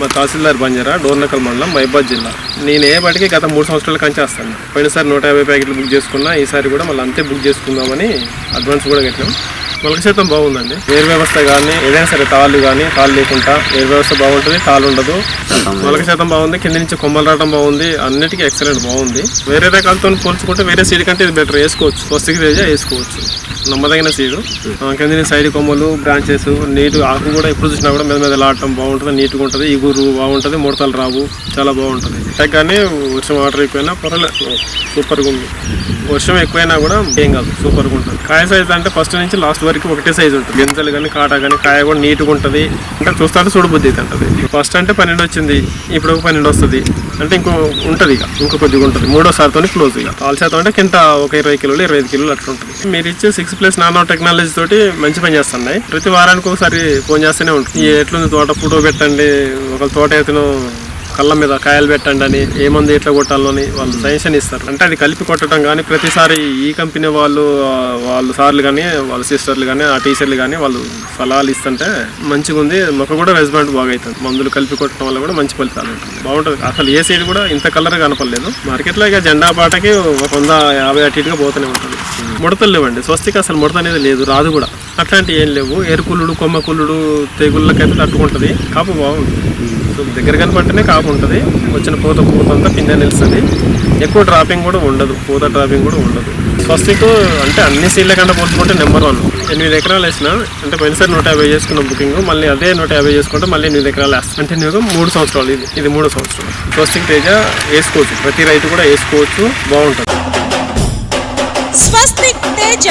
మా తహసీల్దార్ బంజారా డోర్నకల్ మండలం మైబాద్ జిల్లా. నేను ఏ బయటికి గత మూడు సంవత్సరాల కంచి వస్తాను. పోయినసారి నూట యాభై ప్యాకెట్లు బుక్ చేసుకున్నా ఈసారి కూడా మళ్ళీ అంతే బుక్ చేసుకుందామని అడ్వాన్స్ కూడా కట్టాం మొలక శాతం బాగుందండి. ఎయిర్ వ్యవస్థ కానీ ఏదైనా సరే తాళ్ళు కానీ తాళ్ళు లేకుండా ఎయిర్ వ్యవస్థ బాగుంటుంది తాళ్ళు ఉండదు. మొలక శాతం బాగుంది కింద నుంచి కొమ్మలు రావడం బాగుంది అన్నిటికీ ఎక్సలెంట్ బాగుంది. వేరే రకాలతో పోల్చుకుంటే వేరే సీడ్ కంటే ఇది బెటర్ వేసుకోవచ్చు. స్వస్తికి వేసుకోవచ్చు. నమ్మదగిన సీడు కింద సైడ్ కొమ్మలు బ్రాంచెస్ నీట్ ఆకు కూడా ఎప్పుడు చూసినా కూడా మీద మీద లాడటం బాగుంటుంది నీట్గా ఉంటుంది ఇగురు బాగుంటుంది ముడతలు రావు చాలా బాగుంటుంది. కానీ వర్షం వాటర్ ఎక్కువైనా పర్వాలేదు. సూపర్గా ఉంది. వర్షం ఎక్కువైనా కూడా ఏం కాదు సూపర్గా ఉంటుంది. కాయ సైజ్ అంటే ఫస్ట్ నుంచి లాస్ట్ వరకు ఒకటే సైజ్ ఉంటుంది. గింజలు కానీ కాట కానీ కాయ కూడా నీట్గా ఉంటుంది. అంటే చూస్తుంటే చూడబుద్ధి ఉంటుంది. ఫస్ట్ అంటే పన్నెండు వచ్చింది ఇప్పుడు ఒక పన్నెండు వస్తుంది. అంటే ఇంకో ఉంటుంది ఇక ఇంకో కొద్దిగా ఉంటుంది. మూడోసారితో క్లోజ్ ఇక. తాల్ శాతం అంటే కింద ఒక ఇరవై కిలోలు ఇరవై ఐదు కిలోలు అట్లా ఉంటుంది. మీరు ఇచ్చే సిక్స్ ప్లస్ నానో టెక్నాలజీ తోటి మంచి పని చేస్తున్నాయి. ప్రతి వారానికి ఒకసారి ఫోన్ చేస్తూనే ఉంటుంది ఎట్లుంది తోట? ఫోటో పెట్టండి. ఒక తోట ఎత్తును కళ్ళ మీద కాయలు పెట్టండి అని. ఏ మందు ఎట్లా కొట్టాలని వాళ్ళు సజెషన్ ఇస్తారు. అంటే అది కలిపి కొట్టడం కానీ ప్రతిసారి ఈ కంపెనీ వాళ్ళు వాళ్ళ వాళ్ళు సార్లు కానీ వాళ్ళ సిస్టర్లు కానీ ఆ టీచర్లు కానీ వాళ్ళు సలహాలు ఇస్తుంటే మంచిగా ఉంది. మొక్క కూడా రెస్పాండ్ బాగా అవుతుంది మందులు కలిపి కొట్టడం వల్ల కూడా మంచి ఫలితాలు ఉంటుంది బాగుంటుంది. అసలు ఏ సైడ్ కూడా ఇంత కలర్ కనపడలేదు. మార్కెట్లో ఇక జెండా పాటకి ఒక వంద యాభై అటు ఇటుగా పోతూనే ఉంటుంది. ముడతలు లేవండి. స్వస్తికి అసలు ముడత అనేది లేదు రాదు కూడా. అట్లాంటివి ఏం లేవు. ఎరుకులుడు కొమ్మ కుళ్ళుడు తెగుళ్ళకైతే తట్టుకుంటుంది కాపు బాగుంటుంది సో దగ్గర కనపడితేనే కాపు ఉంటుంది. వచ్చిన పూత పూత అంతా పిందె నిలుస్తుంది. ఎక్కువ డ్రాపింగ్ కూడా ఉండదు. పూత డ్రాపింగ్ కూడా ఉండదు. స్వస్తికు అంటే అన్ని సీళ్ళ కంటే పోల్చుకుంటే నెంబర్ వన్ ఎనిమిది ఎకరాలు వేసిన అంటే పోయినసారి నూట యాభై చేసుకున్న బుకింగ్ మళ్ళీ అదే నూట యాభై చేసుకుంటే మళ్ళీ ఎనిమిది ఎకరాలు వేస్తాను అంటే నేను మూడు సంవత్సరాలు ఇది. ఇది మూడో సంవత్సరం స్వస్తికి తేజ వేసుకోవచ్చు. ప్రతి రైతు కూడా వేసుకోవచ్చు. బాగుంటుంది. స్వస్తిక్ తేజ